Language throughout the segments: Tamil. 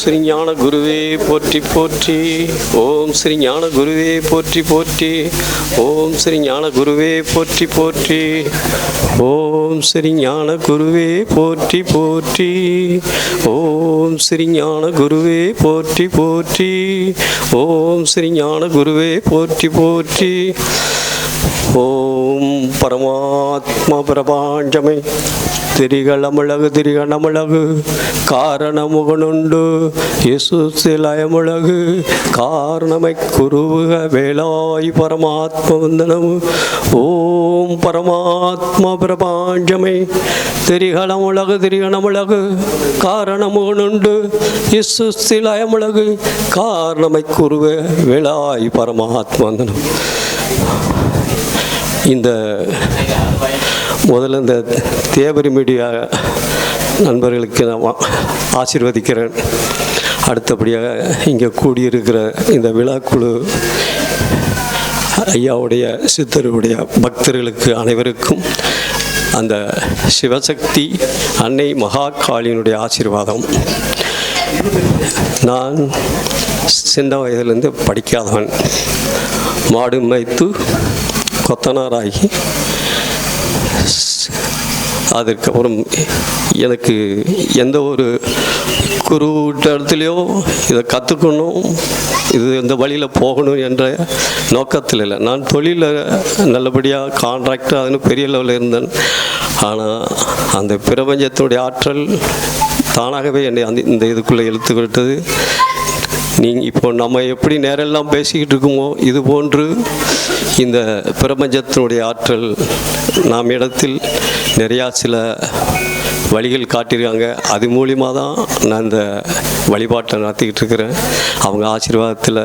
ஸ்ரீ ஞான குருவே போற்றி போற்றி. ஓம் ஸ்ரீ ஞான குருவே போற்றி போற்றி. ஓம் ஸ்ரீ ஞான குருவே போற்றி போற்றி. ஓம் ஸ்ரீ ஞான குருவே போற்றி போற்றி. ஓம் ஸ்ரீ ஞான குருவே போற்றி போற்றி. ஓம் ஸ்ரீ ஞான குருவே போற்றி போற்றி. ஓம் பரமாத்மா பிரபாஞ்சமே. திரிகளமிழகு திரிகணமிழகு காரணமுகனுண்டு. இசு சிலயமிழகு காரணமை குருவுக வேலாய் பரமாத்ம வந்தனமு. ஓம் பரமாத்மா பிரபாஞ்சமே. திரிகளமுழகு திரிகணமிழகு காரணமுகனுண்டு. இசு சிலயமிழகு காரணமை குருவ வேலாய் பரமாத்ம வந்தனம். இந்த முதல்ல இந்த தேவரி மீடியா நண்பர்களுக்கு நான் ஆசிர்வதிக்கிறேன். அடுத்தபடியாக இங்கே கூடியிருக்கிற இந்த விழாக்குழு ஐயாவுடைய சித்தருடைய பக்தர்களுக்கு அனைவருக்கும் அந்த சிவசக்தி அன்னை மகாகாளியினுடைய ஆசீர்வாதம். நான் சின்ன வயதிலிருந்து படிக்காதவன். மாடு மேய்த்து கொத்தனாராகி அதற்கப்புறம் எனக்கு எந்த ஒரு குரு இடத்துலையோ இதை கற்றுக்கணும் இது இந்த வழியில் போகணும் என்ற நோக்கத்தில் இல்லை. நான் தொழிலில் நல்லபடியாக கான்ட்ராக்டர் அதுன்னு பெரிய லெவலில் இருந்தேன். ஆனால் அந்த பிரபஞ்சத்தினுடைய ஆற்றல் தானாகவே என்னை அந்த இந்த இதுக்குள்ளே இழுத்து விட்டது. நீங்கள் இப்போ நம்ம எப்படி நேரெல்லாம் பேசிக்கிட்டு இருக்குமோ இது போன்று இந்த பிரபஞ்சத்தினுடைய ஆற்றல் நாம் இடத்தில் நிறையா சில வழிகள் காட்டியிருக்காங்க. அது மூலிமா தான் நான் இந்த வழிபாட்டை நடத்திக்கிட்டு இருக்கிறேன். அவங்க ஆசீர்வாதத்தில்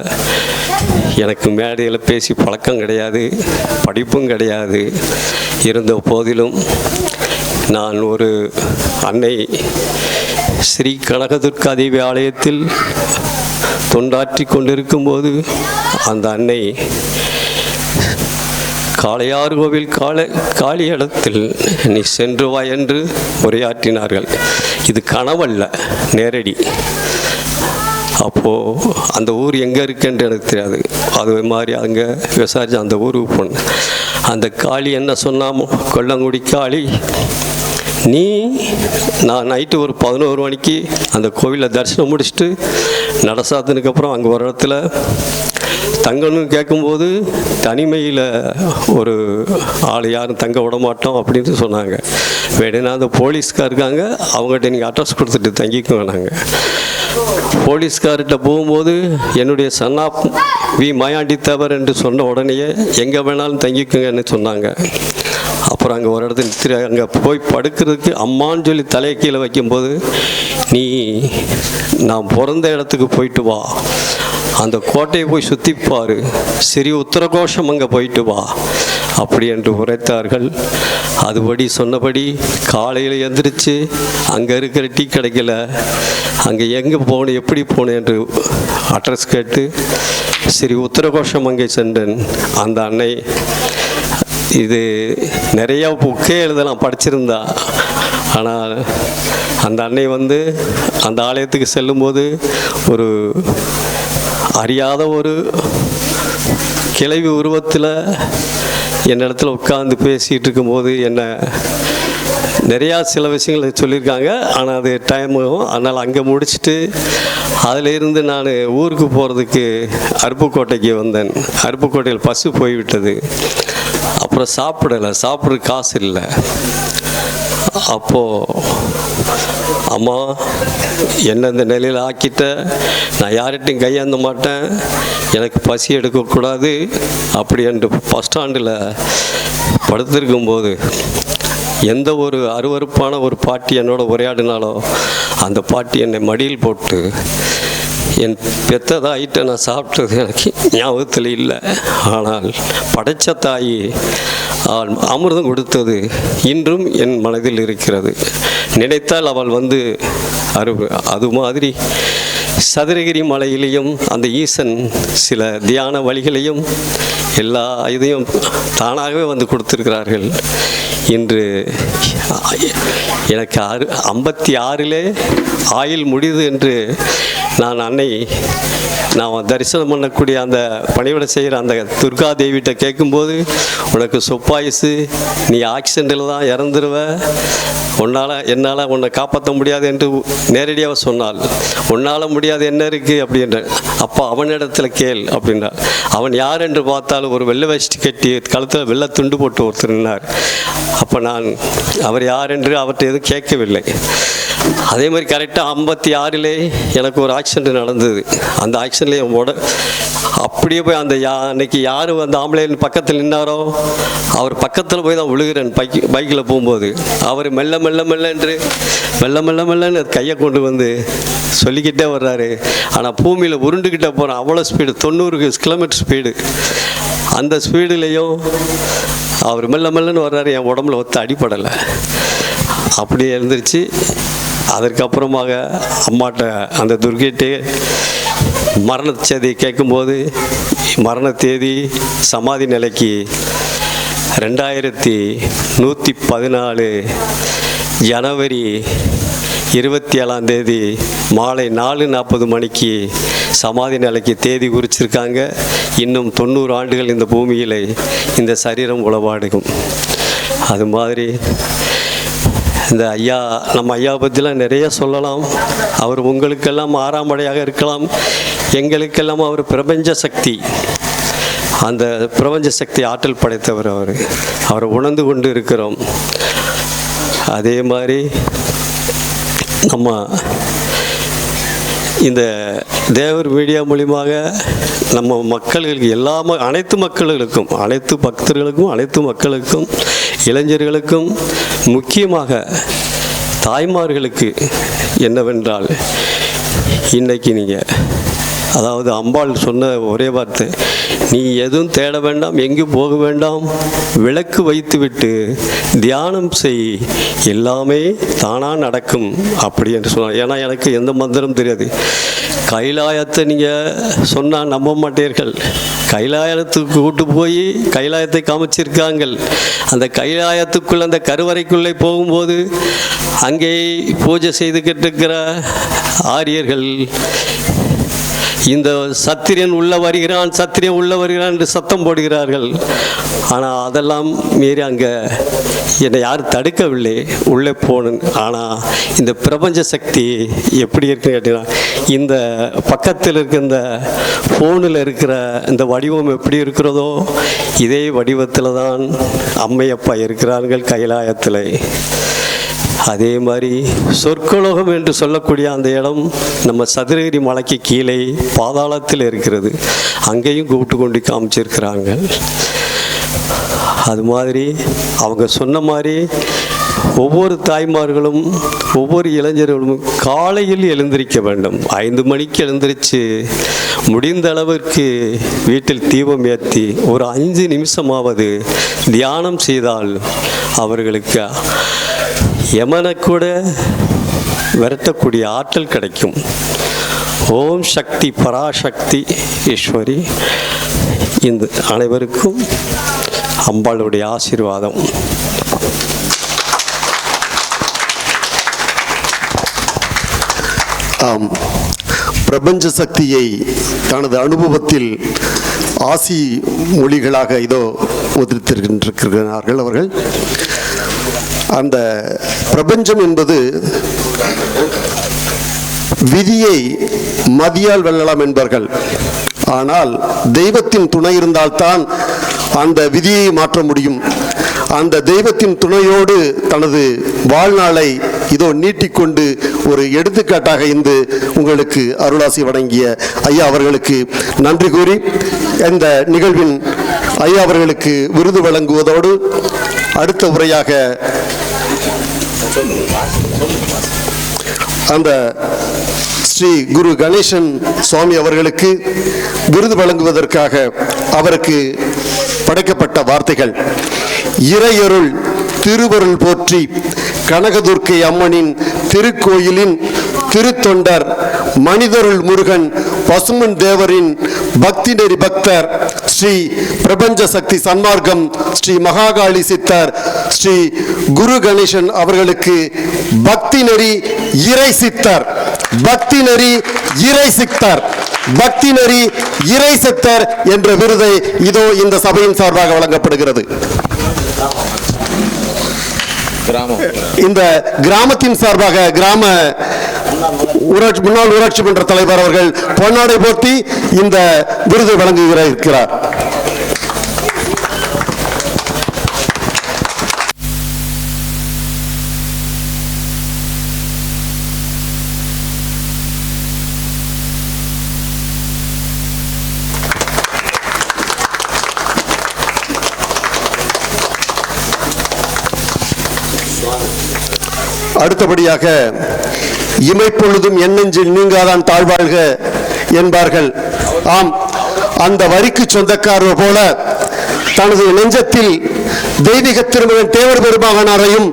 எனக்கு மேடையில் பேசி பழக்கம் கிடையாது படிப்பும் கிடையாது. இருந்த போதிலும் நான் ஒரு அன்னை ஸ்ரீ கனகதுர்கா தேவி ஆலயத்தில் தொண்டாற்றி கொண்டிருக்கும்போது அந்த அன்னை காளையார் கோவில் காளை காளி இடத்தில் நீ சென்று வா என்று உரையாற்றினார்கள். இது கனவல்ல நேரடி. அப்போது அந்த ஊர் எங்கே இருக்குன்னு எனக்கு தெரியாது. அது மாதிரி அங்கே விசாரிச்சு அந்த ஊருக்கு போனேன். அந்த காளி என்ன சொன்னாமோ கொல்லங்குடி காளி நீ நான் நைட்டு ஒரு பதினோரு மணிக்கு அந்த கோவிலில் தரிசனம் முடிச்சுட்டு நடசாத்தினுக்கு அப்புறம் அங்கே ஒரு இடத்துல தங்கணும்னு கேட்கும்போது தனிமையில் ஒரு ஆள் யாரும் தங்க விட மாட்டோம் அப்படின்னு சொன்னாங்க. வேணும்னா அந்த போலீஸ்கார் இருக்காங்க அவங்ககிட்ட நீங்கள் அட்ரஸ் கொடுத்துட்டு தங்கிக்குங்க நாங்கள் போலீஸ்கார்கிட்ட போகும்போது என்னுடைய சன்னா வி மாயாண்டி தேவர் என்று சொன்ன உடனேயே எங்கே வேணாலும் தங்கிக்குங்கன்னு சொன்னாங்க. அப்புறம் அங்கே ஒரு இடத்துல நிறுத்தி அங்கே போய் படுக்கிறதுக்கு அம்மான்னு சொல்லி தலையை கீழே வைக்கும்போது நீ நான் பிறந்த இடத்துக்கு போயிட்டு வா. அந்த கோட்டையை போய் சுற்றிப்பார் சிறிய உத்தரகோஷம் அங்கே போயிட்டு வா. அப்படி என்று உரைத்தார்கள். அதுபடி சொன்னபடி காலையில் எந்திரிச்சு அங்கே இருக்கிற டீ கிடைக்கல அங்கே எங்கே போகணும் எப்படி போகணும்? என்று அட்ரஸ் கேட்டு சரி உத்தரகோஷம் அங்கே சென்றேன். அந்த அன்னை இது நிறையா புக்கே எழுதலாம் படிச்சிருந்தா. ஆனால் அந்த அன்னை வந்து அந்த ஆலயத்துக்கு செல்லும்போது ஒரு அறியாத ஒரு கிளவி உருவத்தில் என்னிடத்துல உட்காந்து பேசிகிட்டு இருக்கும்போது என்னை நிறையா சில விஷயங்களை சொல்லியிருக்காங்க. ஆனால் அது டைம் ஆகும். அதனால் அங்கே முடிச்சுட்டு அதிலிருந்து நான் ஊருக்கு போகிறதுக்கு அருப்புக்கோட்டைக்கு வந்தேன். அருப்புக்கோட்டையில் பஸ்ஸு போய்விட்டது. அப்புறம் சாப்பிடலை சாப்பிட்ற காசு இல்லை. அப்போது அம்மா என்ன இந்த நிலையில் ஆக்கிட்ட? நான் யார்கிட்டையும் கையாந்த மாட்டேன். எனக்கு பசி எடுக்கக்கூடாது அப்படி என்று பஸ் ஸ்டாண்டில் படுத்திருக்கும்போது எந்த ஒரு அருவருப்பான ஒரு பாட்டி என்னோட உரையாடினாலோ அந்த பாட்டி என்னை மடியில் போட்டு என் பெத்த தாயிட்ட நான் சாப்பிட்டது எனக்கு ஞாபகத்தில் இல்லை. ஆனால் படைச்ச தாயி அவள் அமிர்தம் கொடுத்தது இன்றும் என் மனதில் இருக்கிறது. நினைத்தால் அவள் வந்து அரு அது மாதிரி சதுரகிரி மலையிலையும் அந்த ஈசன் சில தியான வழிகளையும் எல்லா இதையும் தானாகவே வந்து கொடுத்துருக்கிறார்கள். இன்று எனக்கு ஆறு ஐம்பத்தி ஆறிலே ஆயில் முடியுது என்று நான் அன்னை நான் தரிசனம் பண்ணக்கூடிய அந்த பணிவிட செய்கிற அந்த துர்கா தேவிகிட்ட கேட்கும்போது உனக்கு சொப்பாயுசு நீ ஆக்சிடென்ட்டில் தான் இறந்துருவ. உன்னால் என்னால் உன்னை காப்பாற்ற முடியாது என்று நேரடியாக சொன்னாள் உன்னால் முடியாது என்ன இருக்குது அப்படின்ற அப்போ அவனிடத்தில் கேள் அப்படின்றார். அவன் யார் என்று பார்த்தால் ஒரு வெள்ளை வச்சு கட்டி கழுத்தில் வெள்ளை துண்டு போட்டு ஒருத்தர் நின்னார். அப்போ நான் அவர் யார் என்று அவர்கிட்ட எதுவும் கேட்கவில்லை. அதே மாதிரி கரெக்டாக ஐம்பத்தி ஆறிலே எனக்கு ஒரு ஆக்சிடென்ட் நடந்தது. அந்த ஆக்சிடென்ட்ல என் உட அப்படியே போய் அந்த யா அன்னைக்கு யார் அந்த ஆம்பளைன் பக்கத்தில் நின்னாரோ அவர் பக்கத்தில் போய் தான் விழுகிறேன். பைக் பைக்கில் போகும்போது. அவர் மெல்ல மெல்ல மெல்ல என்று மெல்ல மெல்ல மெல்லன்னு கையை கொண்டு வந்து சொல்லிக்கிட்டே வர்றாரு. ஆனால் பூமியில் உருண்டுக்கிட்டே போகிறேன் அவ்வளோ ஸ்பீடு தொண்ணூறு கிலோமீட்டர் ஸ்பீடு அந்த ஸ்பீடுலேயும் அவர் மெல்ல மெல்லன்னு வர்றாரு. என் உடம்புல ஒத்து அடிப்படலை அப்படியே எழுந்திரிச்சு அதற்கப்புறமாக அம்மாட்ட அந்த துர்கிட்டு மரண செய்தி கேட்கும்போது மரண தேதி சமாதி நிலைக்கு ரெண்டாயிரத்தி நூற்றி பதினாலு ஜனவரி இருபத்தி ஏழாம் தேதி மாலை நாலு நாற்பது மணிக்கு சமாதி நிலைக்கு தேதி குறிச்சிருக்காங்க. இன்னும் தொண்ணூறு ஆண்டுகள் இந்த பூமியில் இந்த சரீரம் உளவாடுகும். அது மாதிரி இந்த ஐயா நம்ம ஐயா பற்றிலாம் நிறைய சொல்லலாம். அவர் உங்களுக்கெல்லாம் ஆறாம் படையாக இருக்கலாம். எங்களுக்கெல்லாம் அவர் பிரபஞ்ச சக்தி. அந்த பிரபஞ்ச சக்தி ஆற்றல் படைத்தவர் அவர். அவரை உணர்ந்து கொண்டு இருக்கிறோம். அதே மாதிரி நம்ம இந்த தேவர் மீடியா மூலியமாக நம்ம மக்களுக்கு எல்லா ம- அனைத்து மக்களுக்கும் அனைத்து பக்தர்களுக்கும் அனைத்து மக்களுக்கும் இளைஞர்களுக்கும் முக்கியமாக தாய்மார்களுக்கு என்னவென்றால் இன்னைக்கு நீங்கள் அதாவது அம்பாள் சொன்ன ஒரே வார்த்தை நீ எதுவும் தேட வேண்டாம் எங்கேயும் போக வேண்டாம். விளக்கு வைத்துவிட்டு தியானம் செய். எல்லாமே தானாக நடக்கும். அப்படி என்று சொன்னார். ஏன்னா எனக்கு எந்த மந்திரம் தெரியாது. கைலாயத்தை நீங்கள் சொன்னால் நம்ப மாட்டீர்கள். கைலாயத்துக்கு கூட்டு போய் கைலாயத்தை காமிச்சிருக்காங்க அந்த கைலாயத்துக்குள்ள அந்த கருவறைக்குள்ளே போகும்போது அங்கே பூஜை செய்துக்கிட்டு இருக்கிற ஆரியர்கள் இந்த சத்திரியன் உள்ள வருகிறான் சத்திரியன் உள்ள வருகிறான் என்று சத்தம் போடுகிறார்கள். ஆனால் அதெல்லாம் மீறி அங்கே என்னை யாரும் தடுக்கவில்லை உள்ளே போனேன். ஆனால் இந்த பிரபஞ்ச சக்தி எப்படி இருக்குன்னு கேட்டீங்கன்னா இந்த பக்கத்தில் இருக்க இந்த ஃபோனில் இருக்கிற இந்த வடிவம் எப்படி இருக்கிறதோ இதே வடிவத்தில் தான் அம்மையப்பா இருக்கிறார்கள் கைலாயத்தில். அதே மாதிரி சொற்கலோகம் என்று சொல்லக்கூடிய அந்த இடம் நம்ம சதுரகிரி மலைக்கு கீழே பாதாளத்தில் இருக்கிறது. அங்கேயும் கூப்பிட்டு கொண்டு காமிச்சிருக்கிறாங்க. அது மாதிரி அவங்க சொன்ன மாதிரி ஒவ்வொரு தாய்மார்களும் ஒவ்வொரு இளைஞர்களும் காலையில் எழுந்திருக்க வேண்டும். ஐந்து மணிக்கு எழுந்திருச்சு முடிந்த அளவிற்கு வீட்டில் தீபம் ஏற்றி ஒரு அஞ்சு நிமிஷமாவது தியானம் செய்தால் அவர்களுக்கு யமனை கூட விரட்டக்கூடிய ஆற்றல் கிடைக்கும். ஓம் சக்தி பராசக்தி ஈஸ்வரி. இந்த அனைவருக்கும் அம்பாளுடைய ஆசீர்வாதம். ஆம். பிரபஞ்ச சக்தியை தனது அனுபவத்தில் ஆசி மொழிகளாக இதோ உதிர்த்திருக்கின்றிருக்கிறார்கள் அவர்கள். அந்த பிரபஞ்சம் என்பது விதியை மதியால் வெல்லலாம் என்பார்கள். ஆனால் தெய்வத்தின் துணை இருந்தால்தான் அந்த விதியை மாற்ற முடியும். அந்த தெய்வத்தின் துணையோடு தனது வாழ்நாளை இதோ நீட்டிக்கொண்டு ஒரு எடுத்துக்காட்டாக இருந்து உங்களுக்கு அருளாசி வழங்கிய ஐயா அவர்களுக்கு நன்றி கூறி இந்த நிகழ்வின் ஐயா அவர்களுக்கு விருது வழங்குவதோடு அடுத்த உரையாக அந்த ஸ்ரீ குரு கணேசன் சுவாமி அவர்களுக்கு விருது வழங்குவதற்காக அவருக்கு படைக்கப்பட்ட வார்த்தைகள். இறையருள் திருவருள் போற்றி கனகதுர்க்கை அம்மனின் திருக்கோயிலின் திருத்தொண்டர் மனிதருள் முருகன் பசுமன் தேவரின் பக்தி நெறி பக்தர் ஸ்ரீ பிரபஞ்ச சக்தி சன்மார்க்கம் ஸ்ரீ மகாகாளி சித்தர் ஸ்ரீ குரு கணேசன் அவர்களுக்கு பக்தி நெறி இறை சித்தர். பக்தி நெறி இறை சித்தர். பக்தி நெறி இறை சித்தர் என்ற விருதை இதோ இந்த சபையின் சார்பாக வழங்கப்படுகிறது. இந்த கிராமத்தின் சார்பாக கிராம ஊராட்சி முன்னாள் ஊராட்சி மன்ற தலைவர் அவர்கள் பொன்னாடை போர்த்தி இந்த விருது வழங்குகிற இருக்கிறார். அடுத்தபடியாக இமைப்பொழுதும் எண்ணெஞ்சில் நீங்காதான் தாழ்வாழ்க என்பார்கள். ஆம் அந்த வரிக்கு சொந்தக்காரர் போல தனது நெஞ்சத்தில் தெய்வீக திருமகன் தேவர் பெருமகனாரையும்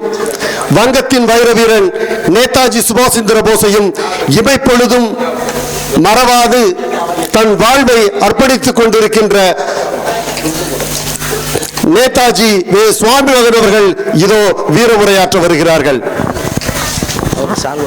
வங்கத்தின் வைர வீரன் நேதாஜி சுபாஷ் சந்திர போஸையும் இமைப்பொழுதும் மறவாது தன் வாழ்வை அர்ப்பணித்துக் கொண்டிருக்கின்ற நேதாஜி வே சுவாமிநாதன் அவர்கள் இதோ வீர உரையாற்ற வருகிறார்கள். Sáng